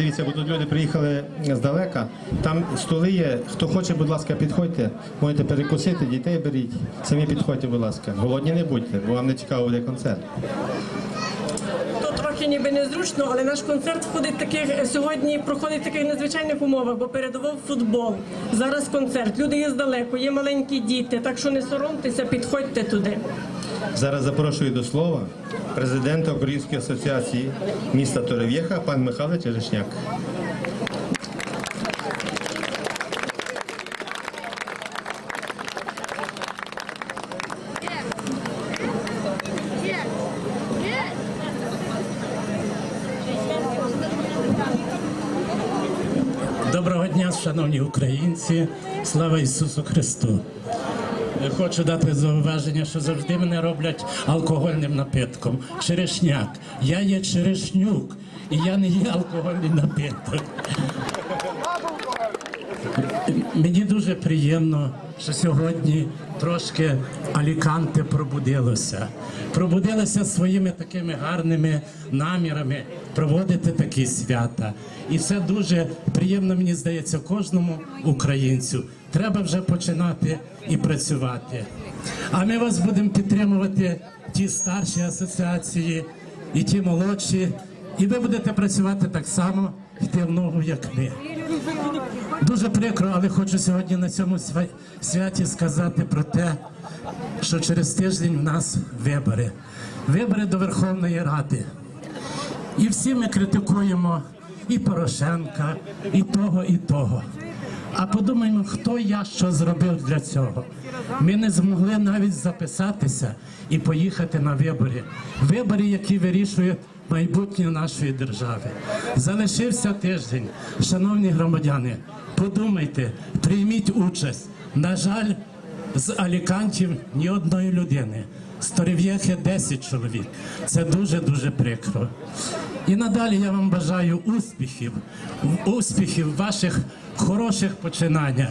дивіться, бо тут люди приїхали здалека. Там столи є. Хто хоче, будь ласка, підходьте. Можете перекусити, дітей беріть. Самі підходьте, будь ласка. Голодні не будьте, бо вам не цікаво буде концерт. То трохи ніби незручно, але наш концерт входить таких сьогодні проходить в таких надзвичайних умовах, бо передував футбол. Зараз концерт. Люди є здалеку, є маленькі діти, так що не соромтеся, підходьте туди. Зараз запрошую до слова президента Української асоціації міста Торев'єха, пан Михайло Черешняк. Доброго дня, шановні українці, слава Ісусу Христу. Е, Хочу дати зауваження, що завжди мене роблять алкогольним напитком. Черешняк. Я є черешнюк, і я не є алкогольний напиток. Мені дуже приємно, що сьогодні трошки Аліканте пробудилося. Пробудилося своїми такими гарними намірами проводити такі свята. І це дуже приємно, мені здається, кожному українцю. Треба вже починати і працювати. А ми вас будемо підтримувати ті старші асоціації і ті молодші. І ви будете працювати так само, йти в ногу, як ми. Дуже прикро, але хочу сьогодні на цьому святі сказати про те, що через тиждень в нас вибори. Вибори до Верховної Ради. І всі ми критикуємо і Порошенка, і того, і того. А подумаємо, хто я що зробив для цього. Ми не змогли навіть записатися і поїхати на вибори. Вибори, які вирішують майбутнє нашої держави. Залишився тиждень. Шановні громадяни, подумайте, прийміть участь. На жаль, з Алікантів ні одної людини. З Торів'єхи 10 чоловік. Це дуже дуже прикро. І надалі я вам бажаю успіхів, успіхів в ваших хороших починаннях,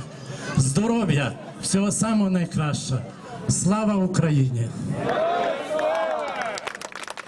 здоров'я, всього самого найкращого. Слава Україні!